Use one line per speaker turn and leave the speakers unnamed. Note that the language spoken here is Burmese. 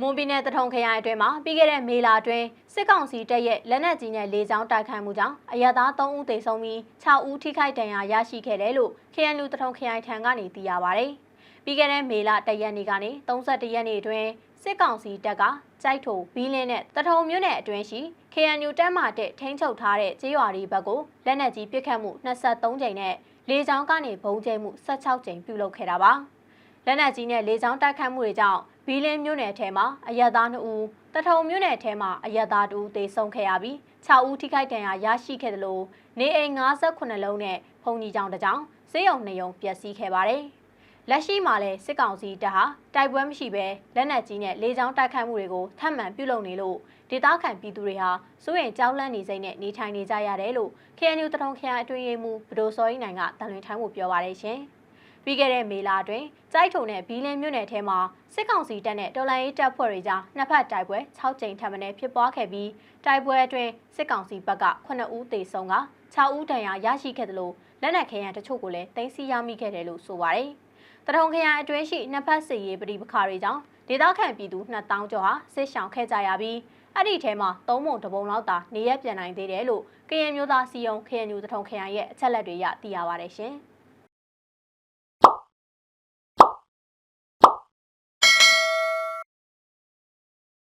မွန်ပြည်နယ်တထုံခရိုင်အတွင်းမှာပြီးခဲ့တဲ့မေလအတွင်းစစ်ကောင်စီတပ်ရဲ့လက်နက်ကြီးနဲ့လေကြောင်းတိုက်ခိုက်မှုကြောင့်အရသာ3ဦးသေဆုံးပြီး6ဦးထိခိုက်ဒဏ်ရာရရှိခဲ့တယ်လို့ KNU တထုံခရိုင်ထံကနေသိရပါဗျ။ပြီးခဲ့တဲ့မေလ1ရက်နေ့ကနေ31ရက်နေ့အတွင်းစစ်ကောင်စီတပ်ကကြိုက်ထိုဘီလင်းနဲ့တထုံမြို့နယ်အတွင်းရှိ KNU တပ်မှတက်ထိန်းချုပ်ထားတဲ့ကျေးရွာတွေဘက်ကိုလက်နက်ကြီးပစ်ခတ်မှု23ကြိမ်နဲ့လေကြောင်းကနေဘုံကျဲမှု16ကြိမ်ပြုလုပ်ခဲ့တာပါ။လက်နက်ကြီးနဲ့လေကြောင်းတိုက်ခိုက်မှုတွေကြောင့် ဘီလင်းမြို့နယ်ထဲမှာအရက်သား2ဦးတထုံမြို့နယ်ထဲမှာအရက်သား2ဦးသေဆုံးခဲ့ရပြီး6ဦးထိခိုက်ဒဏ်ရာရရှိခဲ့တယ်လို့နေအိမ်58လုံးနဲ့ဖုန်ကြီးကျောင်းတစ်ကျောင်းဈေးရုံ2ရုံပျက်စီးခဲ့ပါတယ်။လက်ရှိမှာလည်းစစ်ကောင်စီတပ်ဟာတိုက်ပွဲမရှိဘဲလက်နက်ကြီးနဲ့လေကြောင်းတိုက်ခိုက်မှုတွေကိုထပ်မံပြုလုပ်နေလို့ဒေသခံပြည်သူတွေဟာစိုးရိမ်ကြောက်လန့်နေစိမ့်နဲ့နေထိုင်နေကြရတယ်လို့ KNU တထုံခရိုင်အတွင်းရေးမှူးဗဒိုစောရင်နိုင်ကတန်လွင်ထိုင်းကိုပြောပါရရှင်။ ပြီးခဲ့တဲ့မေလအတွင်းကြိုက်ထုံနဲ့ဘီလင်းမြို့နယ်ထဲမှာစစ်ကောင်စီတပ်နဲ့တော်လိုင်းရေးတပ်ဖွဲ့တွေကြားနှစ်ဖက်တိုက်ပွဲ6ကြိမ်ထပ်မံဖြစ်ပွားခဲ့ပြီးတိုက်ပွဲအတွင်းစစ်ကောင်စီဘက်က9ဦးသေဆုံးက6ဦးဒဏ်ရာရရှိခဲ့တယ်လို့လက်နက်ခဲယံတချို့ကိုလည်းတင်စီရမိခဲ့တယ်လို့ဆိုပါတယ်။တထုံခရိုင်အတွင်းရှိနှစ်ဖက်စစ်ရေးပဋိပက္ခတွေကြောင့်ဒေသခံပြည်သူ2000ကျော်ဟာစစ်ရှောင်ခဲ့ကြရပြီးအဲ့ဒီထဲမှာသုံးပုံတစ်ပုံလောက်သာနေရပြန်နိုင်သေးတယ်လို့ကရင်မျိုးသားစီယုံ KNU တထုံခရိုင်ရဲ့အချက်လက်တွေရသိရပါတယ်ရှင်။